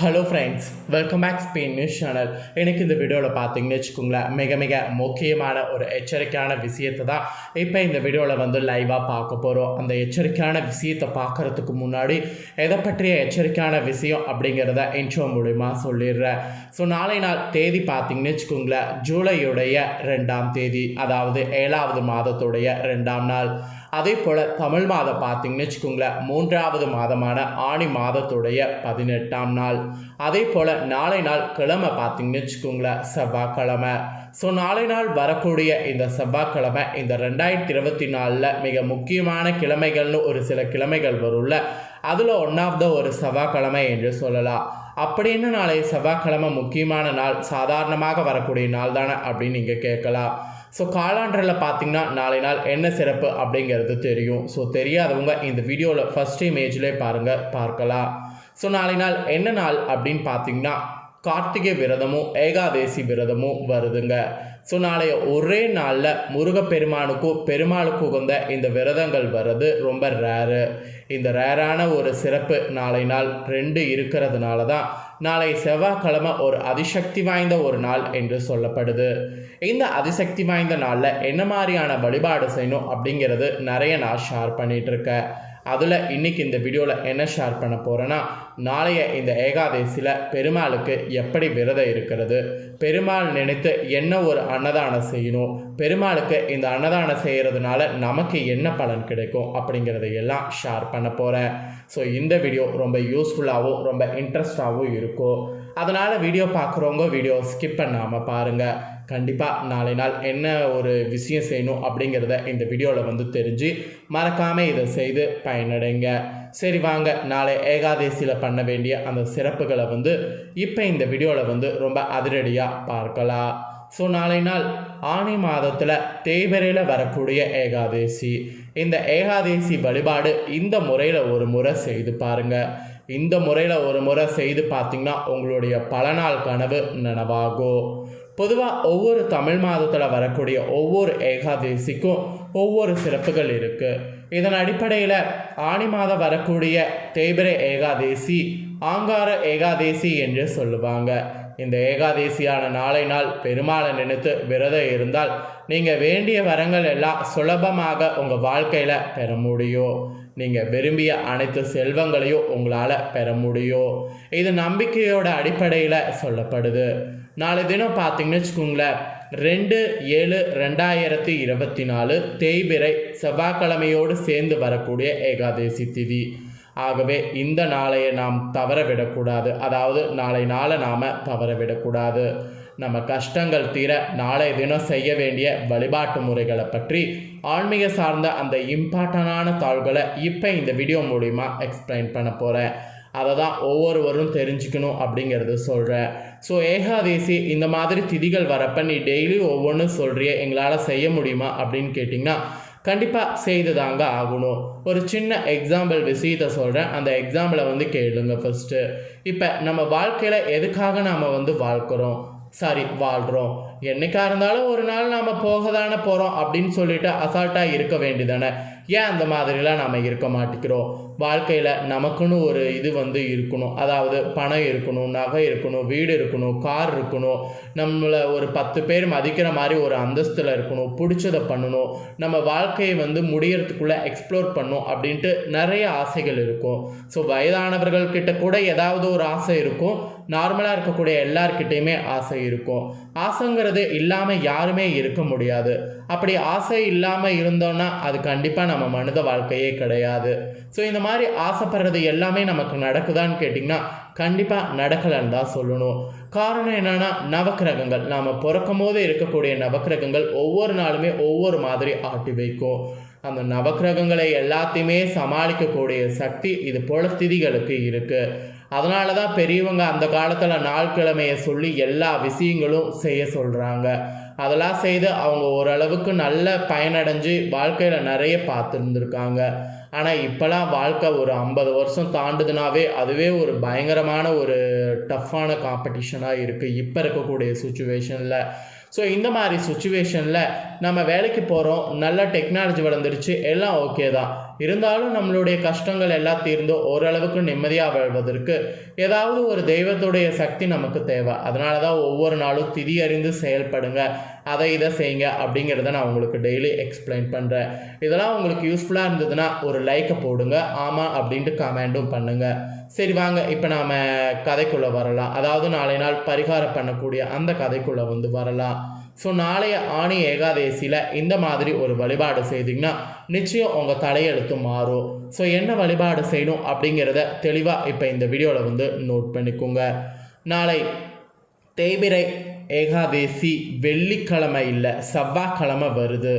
Hello friends welcome back Spain news channel எனக்கு இந்த வீடியோவில் பார்த்தீங்கன்னு வச்சுக்கோங்களேன் மிக மிக முக்கியமான ஒரு எச்சரிக்கையான விஷயத்தை தான் இப்போ இந்த வீடியோவில் வந்து லைவாக பார்க்க போகிறோம் அந்த எச்சரிக்கையான விஷயத்தை பார்க்குறதுக்கு முன்னாடி எதை பற்றிய எச்சரிக்கையான விஷயம் அப்படிங்கிறத இன்ட்ரோ மூலிமா சொல்லிடுறேன். ஸோ நாளை நாள் தேதி பார்த்தீங்கன்னு வச்சுக்கோங்களேன் ஜூலையுடைய ரெண்டாம் தேதி அதாவது ஏழாவது மாதத்துடைய ரெண்டாம் நாள். அதே போல் தமிழ் மாதம் பார்த்தீங்கன்னு வச்சுக்கோங்களேன் மூன்றாவது மாதமான ஆணி மாதத்துடைய பதினெட்டாம் நாள். அதே போல் நாளை நாள் கிழமை பார்த்தீங்கன்னு வச்சுக்கோங்களேன் செவ்வாய்க்கிழமை. ஸோ நாளை நாள் வரக்கூடிய இந்த செவ்வாய்க்கிழமை இந்த ரெண்டாயிரத்தி இருபத்தி நாலில் மிக முக்கியமான கிழமைகள்னு ஒரு சில கிழமைகள் வரும்ல அதில் ஒன் ஆஃப் த ஒரு செவ்வாய்க்கிழமை என்று சொல்லலாம். அப்படின்னு நாளை? செவ்வாய்க்கிழமை முக்கியமான நாள் சாதாரணமாக வரக்கூடிய நாள் தானே அப்படின்னு நீங்கள் கேட்கலாம். ஸோ காலாண்டரில் பார்த்தீங்கன்னா நாளை நாள் என்ன சிறப்பு அப்படிங்கிறது தெரியும். ஸோ தெரியாதவங்க இந்த வீடியோவில் ஃபஸ்ட் இமேஜ்லேயே பாருங்கள் பார்க்கலாம். ஸோ நாளை நாள் என்ன நாள் அப்படின்னு பார்த்தீங்கன்னா கார்த்திகை விரதமும் ஏகாதேசி விரதமும் வருதுங்க. ஸோ நாளைய ஒரே நாளில் முருகப்பெருமானுக்கும் பெருமாளுக்கும் உகந்த இந்த விரதங்கள் வர்றது ரொம்ப ரேரு இந்த ரேரான ஒரு சிறப்பு நாளை நாள் ரெண்டு இருக்கிறதுனால தான் நாளை செவ்வாய்க்கிழமை ஒரு அதிசக்தி வாய்ந்த ஒரு நாள் என்று சொல்லப்படுது. இந்த அதிசக்தி வாய்ந்த நாளில் என்ன மாதிரியான வழிபாடு செய்யணும் அப்படிங்கிறது நிறைய நான் ஷேர் பண்ணிகிட்ருக்கேன் அதில் இன்றைக்கி இந்த வீடியோவில் என்ன ஷேர் பண்ண போகிறேன்னா நாளைய இந்த ஏகாதசியில் பெருமாளுக்கு எப்படி விரதம் இருக்கிறது? பெருமாள் நினைத்து என்ன ஒரு அன்னதானம் செய்யணும்? பெருமாளுக்கு இந்த அன்னதானம் செய்கிறதுனால நமக்கு என்ன பலன் கிடைக்கும் அப்படிங்கிறத எல்லாம் ஷேர் பண்ண போகிறேன் ஸோ இந்த வீடியோ ரொம்ப யூஸ்ஃபுல்லாகவும் ரொம்ப இன்ட்ரெஸ்டாகவும் இருக்கும். அதனால் வீடியோ பார்க்குறவங்க வீடியோ ஸ்கிப் பண்ணாமல் பாருங்கள் கண்டிப்பாக நாளை நாள் என்ன ஒரு விஷயம் செய்யணும் அப்படிங்கிறத இந்த வீடியோவில் வந்து தெரிஞ்சு மறக்காமல் இதை செய்து பயனடைங்க. சரி வாங்க நாளை ஏகாதசியில் பண்ண வேண்டிய அந்த சிறப்புகளை வந்து இப்போ இந்த வீடியோவில் வந்து ரொம்ப அதிரடியாக பார்க்கலாம். ஸோ நாளை நாள் ஆணி மாதத்தில் தேய்பிரையில் வரக்கூடிய ஏகாதசி. இந்த ஏகாதசி வழிபாடு இந்த முறையில் ஒரு முறை செய்து பாருங்கள் இந்த முறையில் ஒரு முறை செய்து பார்த்திங்கன்னா உங்களுடைய பல நாள் கனவு நனவாகும் பொதுவாக ஒவ்வொரு தமிழ் மாதத்தில் வரக்கூடிய ஒவ்வொரு ஏகாதசிக்கும் ஒவ்வொரு சிறப்புகள் இருக்குது இதன் அடிப்படையில் ஆணி மாதம் வரக்கூடிய தேய்பிரை ஏகாதசி ஆங்கார ஏகாதசி என்று சொல்லுவாங்க. இந்த ஏகாதசியான நாளை நாள் பெருமாளை நினைத்து விரதம் இருந்தால் நீங்கள் வேண்டிய வரங்கள் எல்லாம் சுலபமாக உங்கள் வாழ்க்கையில் பெற முடியும். நீங்கள் விரும்பிய அனைத்து செல்வங்களையும் உங்களால் பெற முடியும். இது நம்பிக்கையோட அடிப்படையில் சொல்லப்படுது. நாளை தினம் பார்த்தீங்கன்னு வச்சுக்கோங்களேன் ரெண்டு ஏழு ரெண்டாயிரத்தி இருபத்தி நாலு தேய்பிரை செவ்வாய்க்கிழமையோடு சேர்ந்து வரக்கூடிய ஏகாதசி திதி. ஆகவே இந்த நாளையை நாம் தவற விடக்கூடாது அதாவது நாளை நாளை நாம் தவற விடக்கூடாது நம்ம கஷ்டங்கள் தீர நாளை தினம் செய்ய வேண்டிய வழிபாட்டு முறைகளை பற்றி ஆன்மீக சார்ந்த அந்த இம்பார்ட்டண்டான தாள்களை இப்போ இந்த வீடியோ மூலிமா எக்ஸ்பிளைன் பண்ண போகிறேன் அதை தான் ஒவ்வொருவரும் தெரிஞ்சுக்கணும் அப்படிங்கிறது சொல்கிறேன் ஸோ ஏகாதேசி இந்த மாதிரி திதிகள் வரப்ப நீ டெய்லி ஒவ்வொன்றும் சொல்கிறிய எங்களால் செய்ய முடியுமா அப்படின்னு கேட்டிங்கன்னா கண்டிப்பாக செய்து தாங்க ஆகணும். ஒரு சின்ன எக்ஸாம்பிள் விஷயத்தை சொல்கிறேன் அந்த எக்ஸாம்பிளை வந்து கேளுங்க ஃபஸ்ட்டு இப்போ நம்ம வாழ்க்கையில் எதுக்காக நாம் வந்து வாழ்க்கிறோம்? சாரி வாழ்கிறோம் என்னைக்காக இருந்தாலும் ஒரு நாள் நாம் போக தானே போகிறோம் அப்படின்னு சொல்லிட்டு அசால்ட்டாக இருக்க வேண்டியதானே ஏன் அந்த மாதிரிலாம் நாம் இருக்க மாட்டேங்கிறோம்? வாழ்க்கையில் நமக்குன்னு ஒரு இது வந்து இருக்கணும். அதாவது பணம் இருக்கணும் நகை இருக்கணும் வீடு இருக்கணும் கார் இருக்கணும். நம்மளை ஒரு பத்து பேர் மதிக்கிற மாதிரி ஒரு அந்தஸ்தில் இருக்கணும். பிடிச்சதை பண்ணணும். நம்ம வாழ்க்கையை வந்து முடியறதுக்குள்ளே எக்ஸ்ப்ளோர் பண்ணும் அப்படின்ட்டு நிறைய ஆசைகள் இருக்கும். ஸோ வயதானவர்கள் கிட்ட கூட ஏதாவது ஒரு ஆசை இருக்கும். நார்மலாக இருக்கக்கூடிய எல்லார்கிட்டேயுமே ஆசை இருக்கும். ஆசைங்கிறது இல்லாமல் யாருமே இருக்க முடியாது. அப்படி ஆசை இல்லாமல் இருந்தோன்னா அது கண்டிப்பாக நம்ம மனித வாழ்க்கையே கிடையாது. ஸோ இந்த மாதிரி ஆசைப்படுறது எல்லாமே நமக்கு நடக்குதான்னு கேட்டிங்கன்னா கண்டிப்பாக நடக்கலைன்னு தான் சொல்லணும். காரணம் என்னென்னா நவக்கிரகங்கள். நாம் பிறக்கும் போது இருக்கக்கூடிய நவக்கிரகங்கள் ஒவ்வொரு நாளுமே ஒவ்வொரு மாதிரி ஆட்டி வைக்கும். அந்த நவக்கிரகங்களை எல்லாத்தையுமே சமாளிக்கக்கூடிய சக்தி இது போல திதிகளுக்கு இருக்குது அதனால தான் பெரியவங்க அந்த காலத்தில் நாள்கிழமையை சொல்லி எல்லா விஷயங்களும் செய்ய சொல்கிறாங்க அதெல்லாம் செய்து அவங்க ஓரளவுக்கு நல்ல பயனடைஞ்சு வாழ்க்கையில் நிறைய பார்த்துருந்துருக்காங்க. ஆனால் இப்போலாம் வாழ்க்கை ஒரு ஐம்பது வருஷம் தாண்டுதுனாவே அதுவே ஒரு பயங்கரமான ஒரு டஃப்பான காம்படிஷனாக இருக்குது இப்போ இருக்கக்கூடிய சுச்சுவேஷனில். ஸோ இந்த மாதிரி சுச்சுவேஷனில் நம்ம வேலைக்கு போகிறோம் நல்ல டெக்னாலஜி வளர்ந்துருச்சு. எல்லாம் ஓகே தான். இருந்தாலும் நம்மளுடைய கஷ்டங்கள் எல்லாம் தீர்ந்து ஓரளவுக்கு நிம்மதியாக வாழ்வதற்கு ஏதாவது ஒரு தெய்வத்துடைய சக்தி நமக்கு தேவை. அதனால தான் ஒவ்வொரு நாளும் திதி அறிந்து செயல்படுங்க. அதை இதை செய்யுங்க அப்படிங்கிறத நான் உங்களுக்கு டெய்லி எக்ஸ்பிளைன் பண்ணுறேன் இதெல்லாம் உங்களுக்கு யூஸ்ஃபுல்லாக இருந்ததுன்னா ஒரு லைக்கை போடுங்க. ஆமாம் அப்படின்ட்டு கமெண்டும் பண்ணுங்கள் சரி வாங்க இப்போ நாம் கதைக்குள்ளே வரலாம். அதாவது நாளை நாள் பரிகாரம் பண்ணக்கூடிய அந்த கதைக்குள்ளே வந்து வரலாம். ஸோ நாளைய ஆணி ஏகாதேசியில் இந்த மாதிரி ஒரு வழிபாடு செய்தீங்கன்னா நிச்சயம் உங்கள் தலையெழுத்து மாறும். ஸோ என்ன வழிபாடு செய்யணும் அப்படிங்கிறத தெளிவாக இப்போ இந்த வீடியோவில் வந்து நோட் பண்ணிக்கோங்க. நாளை தேய்பிரை ஏகாதேசி வெள்ளிக்கிழமை இல்லை செவ்வாய்க்கிழமை வருது.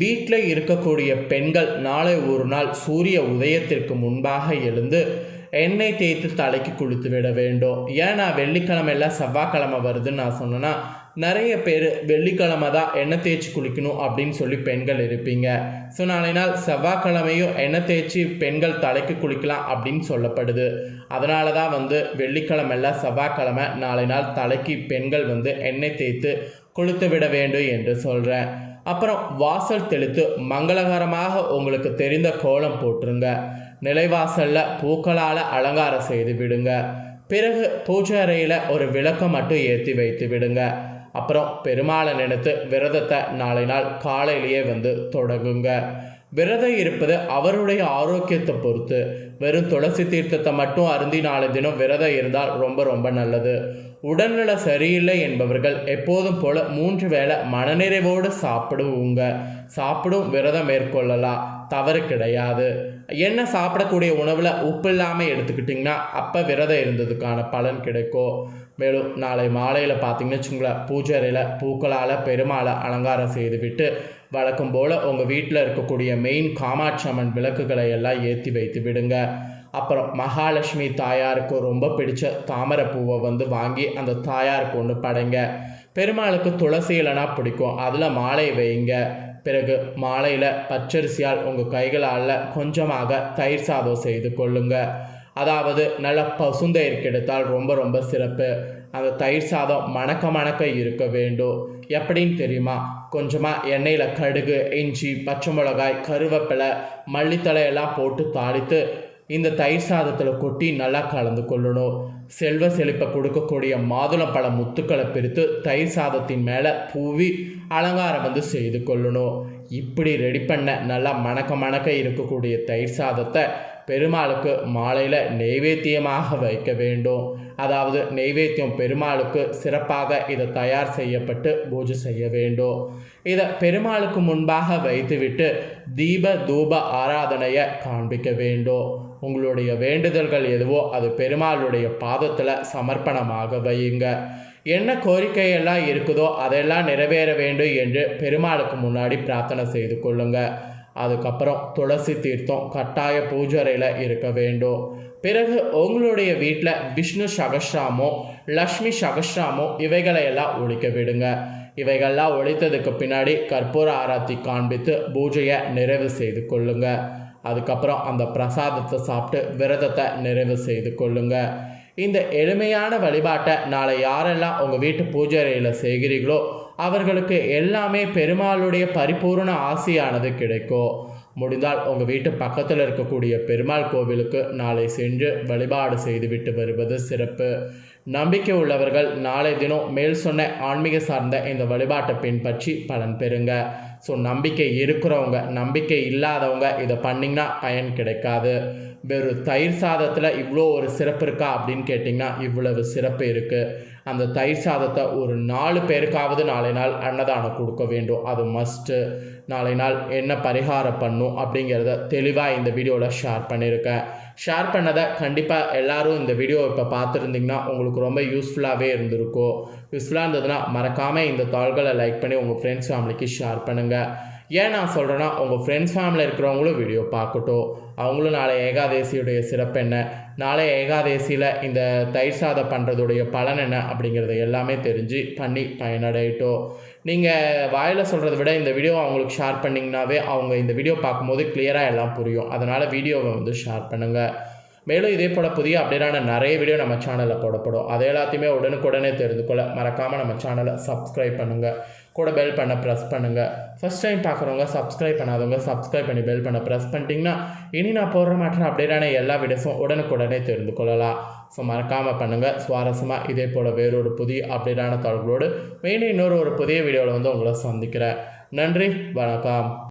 வீட்டில் இருக்கக்கூடிய பெண்கள் நாளை ஒரு நாள் சூரிய உதயத்திற்கு முன்பாக எழுந்து எண்ணெய் தேய்த்து தலைக்கு குளித்து விட வேண்டும். ஏன்னா வெள்ளிக்கிழமை இல்லை செவ்வாய்க்கிழமை வருதுன்னு நான் சொன்னேன்னா நிறைய பேர் வெள்ளிக்கிழமை தான் எண்ணெய் தேய்ச்சி குளிக்கணும் அப்படின்னு சொல்லி பெண்கள் இருப்பீங்க. ஸோ நாளை நாள் செவ்வாய்க்கிழமையும் எண்ணெய் தேய்ச்சி பெண்கள் தலைக்கு குளிக்கலாம் அப்படின்னு சொல்லப்படுது. அதனால தான் வந்து வெள்ளிக்கிழமை இல்லை செவ்வாய்க்கிழமை நாளை நாள் தலைக்கு பெண்கள் வந்து எண்ணெய் தேய்த்து குளித்து விட வேண்டும் என்று சொல்கிறேன் அப்புறம் வாசல் தெளித்து மங்களகரமாக உங்களுக்கு தெரிந்த கோலம் போட்டுருங்க. நிலைவாசலில் பூக்களால் அலங்காரம் செய்து விடுங்க. பிறகு பூஜை அறையில் ஒரு விளக்கம் மட்டும் ஏற்றி வைத்து விடுங்க. அப்புறம் பெருமாளை நினைத்து விரதத்தை நாளை நாள் காலையிலேயே வந்து தொடங்குங்க. விரதம் இருப்பது அவருடைய ஆரோக்கியத்தை பொறுத்து. வெறும் துளசி தீர்த்தத்தை மட்டும் அருந்தி நாலு தினம் விரதம் இருந்தால் ரொம்ப ரொம்ப நல்லது. உடல்நல சரியில்லை என்பவர்கள் எப்போதும் போல மூன்று வேளை மனநிறைவோடு சாப்பிடுவோங்க சாப்பிடும் விரதம் மேற்கொள்ளலாம். தவறு கிடையாது. என்ன சாப்பிடக்கூடிய உணவில் உப்பு இல்லாமல் எடுத்துக்கிட்டிங்கன்னா அப்போ விரதம் இருந்ததுக்கான பலன் கிடைக்கும். மேலும் நாளை மாலையில் பார்த்தீங்கன்னு வச்சுங்களேன் பூஜை பூக்களால் பெருமாளை அலங்காரம் செய்துவிட்டு வழக்கம் போல் உங்கள் வீட்டில் இருக்கக்கூடிய மெயின் காமாட்சி அம்மன் விளக்குகளை எல்லாம் ஏற்றி வைத்து விடுங்க. அப்புறம் மகாலட்சுமி தாயாருக்கு ரொம்ப பிடிச்ச தாமரை பூவை வந்து வாங்கி அந்த தாயாருக்கு ஒன்று படைங்க. பெருமாளுக்கு துளசி இலைனா பிடிக்கும். அதில் மாலை வைங்க பிறகு மாலையில் பச்சரிசியால் உங்கள் கைகளால் கொஞ்சமாக தயிர் சாதம் செய்து கொள்ளுங்க. அதாவது நல்ல பசுந்தயிர் கிடைத்தால் ரொம்ப ரொம்ப சிறப்பு. அந்த தயிர் சாதம் மணக்க மணக்க இருக்க வேண்டும். எப்படின்னு தெரியுமா? கொஞ்சமாக எண்ணெயில் கடுகு இஞ்சி பச்சை மிளகாய் கருவேப்பிலை மல்லித்தலை எல்லாம் போட்டு தாளித்து இந்த தயிர் சாதத்தில் கொட்டி நல்லா கலந்து கொள்ளணும். செல்வ செழிப்பை கொடுக்கக்கூடிய மாதுளம்பழ முத்துக்களை பிரித்து தயிர் சாதத்தின் மேலே பூவி அலங்காரம் வந்து செய்து கொள்ளணும். இப்படி ரெடி பண்ண நல்லா மணக்க மணக்க இருக்கக்கூடிய தயிர் சாதத்தை பெருமாளுக்கு மாலையில் நெய்வேத்தியமாக வைக்க வேண்டும். அதாவது நெய்வேத்தியம் பெருமாளுக்கு சிறப்பாக இதை தயார் செய்யப்பட்டு பூஜை செய்ய வேண்டும். இதை பெருமாளுக்கு முன்பாக வைத்துவிட்டு தீப தூப ஆராதனையை காண்பிக்க வேண்டும். உங்களுடைய வேண்டுதல்கள் எதுவோ அது பெருமாளுடைய பாதத்தில் சமர்ப்பணமாக வையுங்க. என்ன கோரிக்கையெல்லாம் இருக்குதோ அதெல்லாம் நிறைவேற வேண்டும் என்று பெருமாளுக்கு முன்னாடி பிரார்த்தனை செய்து கொள்ளுங்கள் அதுக்கப்புறம் துளசி தீர்த்தம் கட்டாய பூஜரையில் இருக்க வேண்டும். பிறகு உங்களுடைய வீட்டில் விஷ்ணு சகஸ்ராமோ லக்ஷ்மி சகஸ்ராமோ இவைகளை எல்லாம் ஒழிக்க விடுங்க. இவைகள்லாம் ஒழித்ததுக்கு பின்னாடி கற்பூர ஆராத்தி காண்பித்து பூஜையை நிறைவு செய்து கொள்ளுங்க. அதுக்கப்புறம் அந்த பிரசாதத்தை சாப்பிட்டு விரதத்தை நிறைவு செய்து கொள்ளுங்கள் இந்த எளிமையான வழிபாட்டை நாளை யாரெல்லாம் உங்கள் வீட்டு பூஜை அறையில் செய்கிறீர்களோ அவர்களுக்கு எல்லாமே பெருமாளுடைய பரிபூர்ண ஆசையானது கிடைக்கும். முடிந்தால் உங்கள் வீட்டு பக்கத்தில் இருக்கக்கூடிய பெருமாள் கோவிலுக்கு நாளை சென்று வழிபாடு செய்துவிட்டு வருவது சிறப்பு. நம்பிக்கை உள்ளவர்கள் நாளை தினம் மேல் சொன்ன ஆன்மீக சார்ந்த இந்த வழிபாட்டை பின்பற்றி பலன் பெறுங்க. ஸோ நம்பிக்கை இருக்கிறவங்க நம்பிக்கை இல்லாதவங்க இதை பண்ணிங்கன்னா பயன் கிடைக்காது. வெறும் தயிர் சாதத்தில் இவ்வளோ ஒரு சிறப்பு இருக்கா அப்படின்னு கேட்டிங்கன்னா இவ்வளவு சிறப்பு இருக்குது அந்த தயிர் சாதத்தை ஒரு நாலு பேருக்காவது நாளை நாள் அன்னதானம் கொடுக்க வேண்டும். அது மஸ்ட்டு நாளை நாள் என்ன பரிகாரம் பண்ணும் அப்படிங்கிறத தெளிவாக இந்த வீடியோவில் ஷேர் பண்ணியிருக்கேன் ஷேர் பண்ணதை கண்டிப்பாக எல்லோரும் இந்த வீடியோ இப்போ பார்த்துருந்தீங்கன்னா உங்களுக்கு ரொம்ப யூஸ்ஃபுல்லாகவே இருந்திருக்கும். யூஸ்ஃபுல்லாக இருந்ததுன்னா மறக்காமல் இந்த தாள்களை லைக் பண்ணி உங்கள் ஃப்ரெண்ட்ஸ் ஃபேமிலிக்கு ஷேர் பண்ணுங்கள் ஏன் நான் சொல்கிறேன்னா உங்கள் ஃப்ரெண்ட்ஸ் ஃபேமிலியில் இருக்கிறவங்களும் வீடியோ பார்க்கட்டும். அவங்களும் நாளை ஏகாதேசியுடைய சிறப்பு என்ன? நாளை ஏகாதேசியில் இந்த தயிர் சாதம் பண்ணுறதுடைய பலன் என்ன அப்படிங்கிறத எல்லாமே தெரிஞ்சு பண்ணி பயனடையட்டும். நீங்கள் வாயில் சொல்கிறத விட இந்த வீடியோ அவங்களுக்கு ஷேர் பண்ணிங்கனாவே அவங்க இந்த வீடியோ பார்க்கும்போது கிளியராக எல்லாம் புரியும். அதனால் வீடியோவை வந்து ஷேர் பண்ணுங்கள் மேலும் இதே போல் புதிய அப்டேட்டான நிறைய வீடியோ நம்ம சேனலில் போடப்படும். அதை எல்லாத்தையுமே உடனுக்குடனே தெரிந்து கொள்ள மறக்காமல் நம்ம சேனலை சப்ஸ்கிரைப் பண்ணுங்கள் கூட பெல் பண்ண ப்ரெஸ் பண்ணுங்கள் ஃபஸ்ட் டைம் பார்க்குறவங்க சப்ஸ்கிரைப் பண்ணாதவங்க சப்ஸ்கிரைப் பண்ணி பெல் பண்ண ப்ரெஸ் பண்ணிட்டீங்கன்னா இனி நான் போடுற மாற்றம் அப்டேட்டான எல்லா வீடியோஸும் உடனுக்குடனே தெரிந்து கொள்ளலாம் ஸோ மறக்காமல் பண்ணுங்கள் சுவாரஸ்யமாக இதே போல் வேறொரு புதிய அப்டேட்டான தகவலோடு மீண்டும் இன்னொரு ஒரு புதிய வீடியோவில் வந்து உங்களை சந்திக்கிறேன். நன்றி. வணக்கம்.